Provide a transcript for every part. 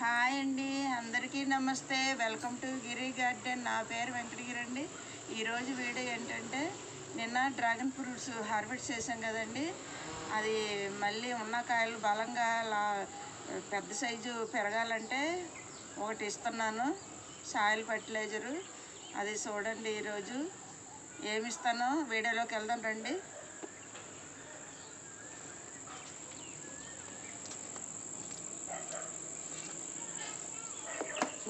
Hi అండి అందరికీ నమస్తే. Welcome to Giri garden. నా పేరు వెంకటగిరి అండి. ఈరోజు వీడియో ఏంటంటే నిన్న డ్రాగన్ ఫ్రూట్స్ హార్వెస్ట్ చేసాం కదండి. అది మళ్ళీ ఉన్న కాయలు బలంగా లా పెద్ద సైజు పెరగాలంటే ఒకటి ఇస్తున్నాను. Soil fertiliser. అది చూడండి ఈరోజు. ఏమి ఇస్తానో వీడియోలోకి వెళ్దాం రండి.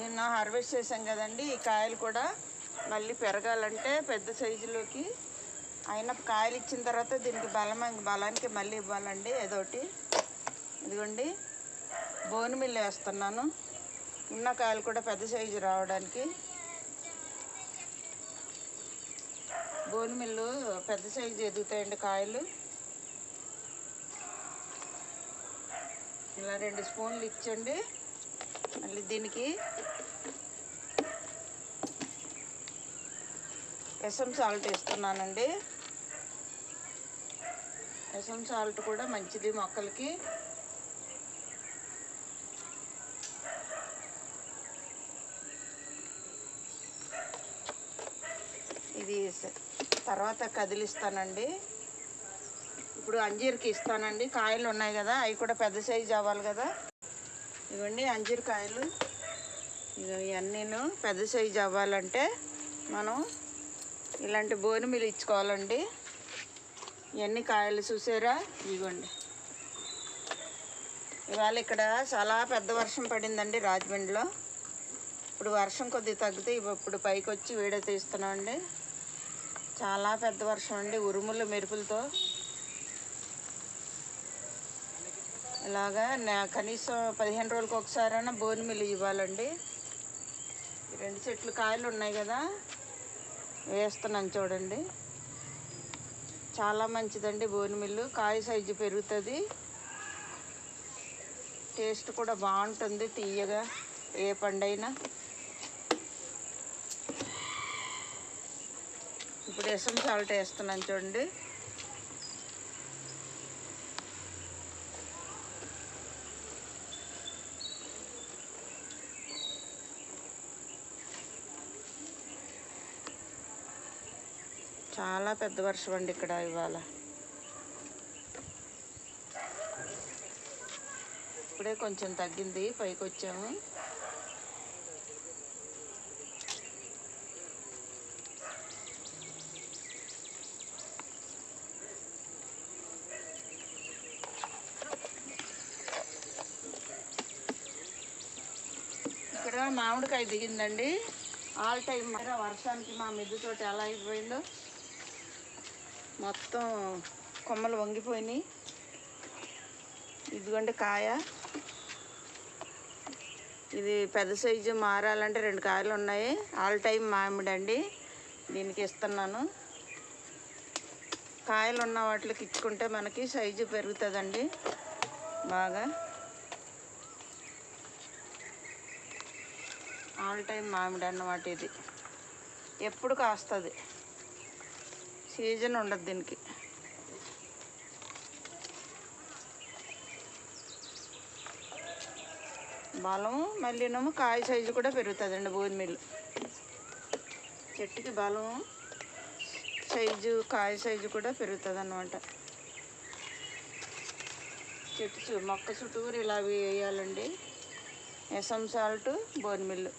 నిన్న హార్వెస్ట్ చేసాం కదండి ఈ కాయలు కూడా. మళ్ళీ పెరగాలంటే పెద్ద సైజులోకి. అయిన కాయలు ఇచ్చిన తర్వాత దీనికి బలం బలానికి మళ్ళీ ఇవ్వాలండి ఏదోటి. ఇదిగోండి బోన్ మిల్లు వేస్తున్నాను. ఉన్న కాయలు కూడా పెద్ద సైజు రావడానికి. బోన్ మిల్లు పెద్ద సైజు ఎదుగుతాయండి కాయలు. ఇలా రెండు స్పూన్లు ఇచ్చండి. మళ్ళీ దీనికి ఎసం సాల్ట్ వేస్తున్నానండి. ఎసం సాల్ట్ కూడా మంచిది మొక్కలకి. ఇది తర్వాత కదిలిస్తానండి. ఇప్పుడు అంజీర్కి ఇస్తానండి. కాయలు ఉన్నాయి కదా అవి కూడా పెద్ద సైజు అవ్వాలి కదా. ఇదిగోండి అంజీర్ కాయలు ఇగో ఇవన్నీను పెద్ద సైజు అవ్వాలంటే మనం ఇలాంటి బోనిమిలు ఇచ్చుకోవాలండి. ఇవన్నీ కాయలు చూసారా? ఇదిగోండి. ఇవాళ ఇక్కడ చాలా పెద్ద వర్షం పడిందండి రాజమండ్రిలో. ఇప్పుడు వర్షం కొద్దిగా తగ్గితే ఇవి ఇప్పుడు పైకి వచ్చి వీడియో తీస్తున్నామండి. చాలా పెద్ద వర్షం అండి ఉరుములు మెరుపులతో. ఇలాగా నా- కనీసం పదిహేను రోజులకు ఒకసారైనా బోన్ మిల్లు ఇవ్వాలండి. రెండు చెట్లు కాయలు ఉన్నాయి కదా వేస్తున్నాను చూడండి. చాలా మంచిదండి బోన్ మిల్లు. కాయ సైజు పెరుగుతుంది. టేస్ట్ కూడా బాగుంటుంది తీయగా ఏ పండైనా. ఇప్పుడు ఎసం సాల్ట్ వేస్తున్నాను చూడండి. చాలా పెద్ద వర్షం అండి ఇక్కడ ఇవాళ. ఇప్పుడే కొంచెం తగ్గింది పైకి వచ్చాము. ఇక్కడ మామిడికాయ దిగిందండి. ఆల్ టైం వర్షానికి మా మిద్దె తోట ఎలా అయిపోయిందో. మొత్తం కొమ్మలు వంగిపోయినాయి. ఇదిగోండి కాయ. ఇది పెద్ద సైజు మారాలంటే రెండు కాయలు ఉన్నాయి. ఆల్ టైం మామిడి అండి దీనికి ఇస్తున్నాను. కాయలు ఉన్న వాటికి ఇచ్చుకుంటే మనకి సైజు పెరుగుతుందండి. బాగా. ఆల్ టైం మామిడి అన్నమాట ఇది. ఎప్పుడు కాస్తుంది? సీజన్ ఉండదు దీనికి. బలం మళ్ళీనేమో కాయ సైజు కూడా పెరుగుతుందండి భూమి మిల్లు చెట్టుకి బలం సైజు కాయ సైజు కూడా పెరుగుతుంది అన్నమాట చెట్టు మొక్క చుట్టూరు ఇలా వేయాలండి. ఎసం సాల్ట్ బోన్ మిల్లు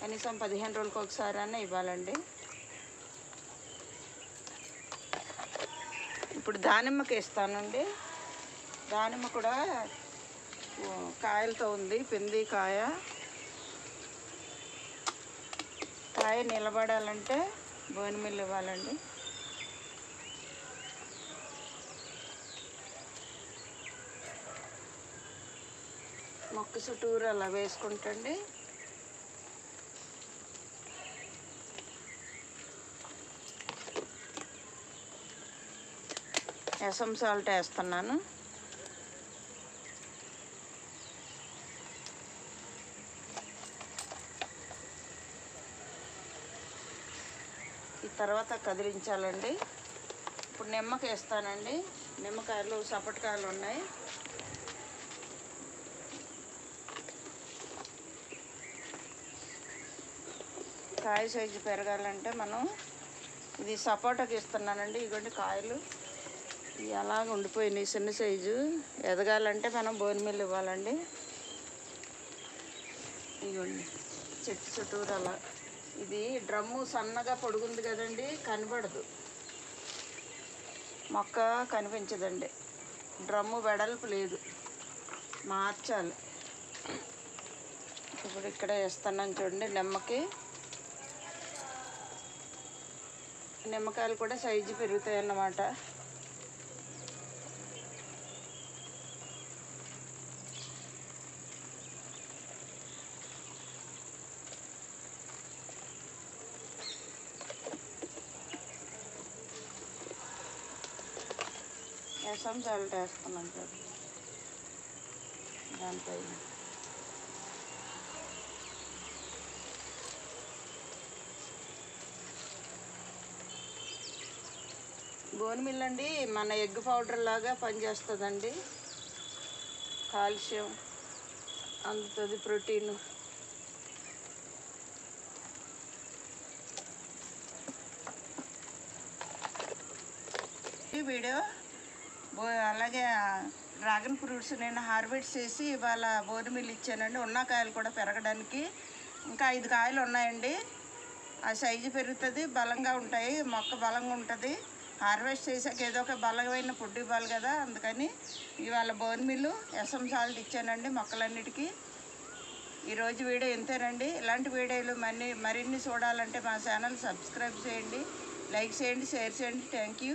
కనీసం పదిహేను రోజులకు ఒకసారి అన్న ఇవ్వాలండి. ఇప్పుడు దానిమ్మకి ఇస్తానండి దానిమ్మ కూడా కాయలతో ఉంది పింది కాయ. కాయ నిలబడాలంటే బోనిమిల్లు ఇవ్వాలండి. మొక్క చుట్టూరు అలా వేసుకుంటండి. ఎసం సాల్ట్ వేస్తున్నాను. ఈ తర్వాత కదిలించాలండి. ఇప్పుడు నిమ్మకాయ వేస్తానండి. నిమ్మకాయలు సపటకాయలు ఉన్నాయి. కాయ సైజు పెరగాలంటే మనం ఇది సపోటాకి ఇస్తున్నానండి. ఇదిగోండి కాయలు. ఇవి అలాగ ఉండిపోయినాయి చిన్న సైజు. ఎదగాలంటే మనం బోన్ మిల్లు ఇవ్వాలండి. ఇదిగోండి చెట్టు చుట్టూరు అలా. ఇది డ్రమ్ము సన్నగా పొడుగుంది కదండి కనబడదు. మొక్క కనిపించదండి. డ్రమ్ము వెడల్పు లేదు. మార్చాలి. ఇప్పుడు ఇక్కడ వేస్తున్నాను చూడండి నిమ్మకి. నిమ్మకాయలు కూడా సైజు పెరుగుతాయి అన్నమాట రసం సాల్ట్ వేసుకున్నాం చూడు. దానిపై బోన్ మిల్ అండి మన ఎగ్ పౌడర్ లాగా పనిచేస్తుందండి. కాల్షియం అందుతుంది ప్రోటీన్. వీడియో అలాగే డ్రాగన్ ఫ్రూట్స్ నేను హార్వెస్ట్ చేసి ఇవాళ బోర్ ఇచ్చానండి. ఉన్న కాయలు కూడా పెరగడానికి. ఇంకా ఐదు కాయలు ఉన్నాయండి. ఆ సైజు పెరుగుతుంది బలంగా ఉంటాయి. మొక్క బలంగా ఉంటుంది. హార్వెస్ట్ చేసాక ఏదో ఒక బలమైన ఫుడ్ ఇవ్వాలి కదా అందుకని ఇవాళ బోన్ మిల్లు ఎసం సాల్ట్ ఇచ్చానండి మొక్కలన్నిటికీ. ఈరోజు వీడియో ఇంతేనండి. ఇలాంటి వీడియోలు మరి మరిన్ని చూడాలంటే మా ఛానల్ సబ్స్క్రైబ్ చేయండి. లైక్ చేయండి షేర్ చేయండి. Thank you.